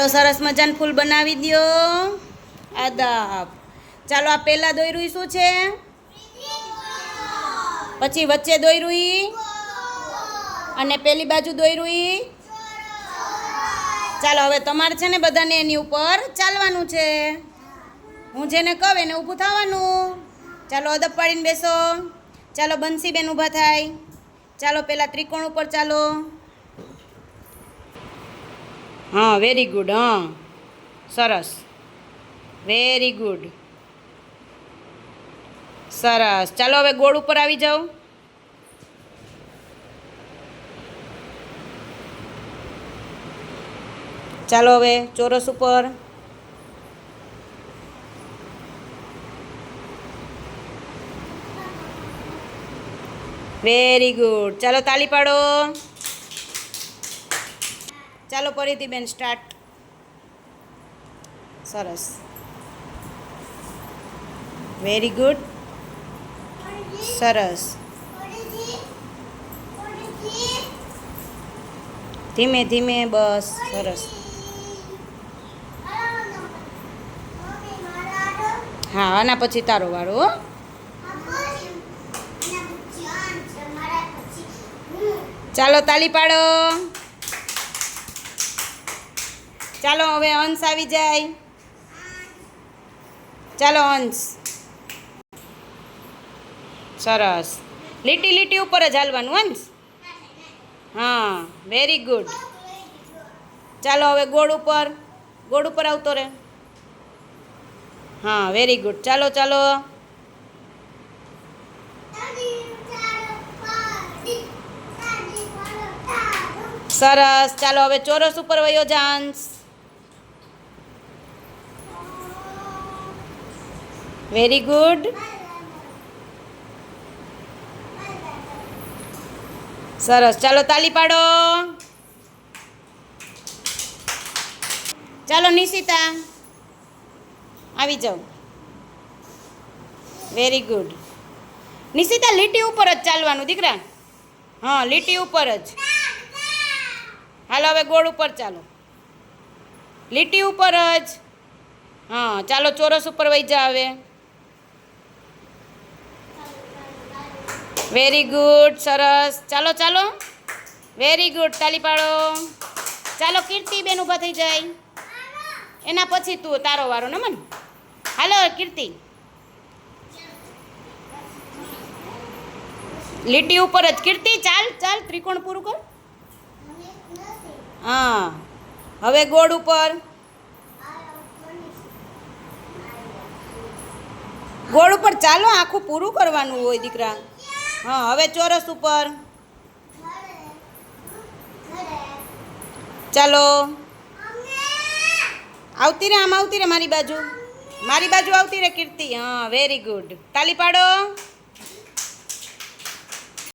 ચાલો સરસ મજાનું ફૂલ બનાવી દ્યો. આદાબ. ચાલો આ પહેલાં દોયરું શું છે? પછી વચ્ચે દોયરું અને પેલી બાજુ દોયરું ઈ? ચાલો હવે તમારે છે ને બધાને એની ઉપર ચાલવાનું છે. હું જેને કહું એને ઊભું થવાનું. ચાલો અદબ પાડીને બેસો. ચાલો બંસીબેન ઊભા થાય. ચાલો પેલા ત્રિકોણ ઉપર ચાલો. હા વેરી ગુડ હા. સરસ. વેરી ગુડ સરસ. ચાલો હવે ગોળ ઉપર આવી જાઓ. ચાલો હવે ચોરસ ઉપર. વેરી ગુડ ચાલો તાલી પાડો. ચાલો ફરીથી બેન સ્ટાર્ટ સરસ. વેરી ગુડ સરસ. ધીમે ધીમે, બસ. સરસ. હા, આના પછી તારો વાળો, હો. ચાલો તાલી પાડો. ચાલો હવે અંશ આવી જાય. ચાલો અંશ. સરસ. લીટી લીટી ઉપર જ હાલવાનું, અંશ? હા વેરી ગુડ ચાલો હવે ગોળ ઉપર. ગોળ ઉપર આવતો રહે. હા વેરી ગુડ ચાલો ચાલો. સરસ. ચાલો હવે ચોરસ ઉપર વયો જા વેરી ગુડ સરસ. ચાલો તાલી પાડો. ચાલો, નિશિતા. આવી જાઓ. વેરી ગુડ નિશિતા, લીટી ઉપર જ ચાલવાનું, દીકરા. હા, લીટી ઉપર જ. હાલો, હવે ગોળ ઉપર ચાલો. લીટી ઉપર જ. હા, ચાલો, ચોરસ ઉપર વહી જા હવે. વેરી ગુડ સરસ. ચાલો ચાલો. વેરી ગુડ તાલી પાડો. ચાલો, કીર્તિ બેન ઊભા થઈ જાય. એના પછી તું તારો વારો નમન હાલો, કીર્તિ. લીટી ઉપર જ. કીર્તિ, ચાલ ચાલ, ત્રિકોણ પૂરું કર. હા. હવે ગોળ ઉપર. ગોળ ઉપર ચાલો, આખું પૂરું કરવાનું હોય, દીકરા. હા, હવે ચોરસ ઉપર. ચાલો. આવતી રે, આમ આવતી રે મારી બાજુ. મારી બાજુ આવતી રે કીર્તિ. હા વેરી ગુડ તાલી પાડો.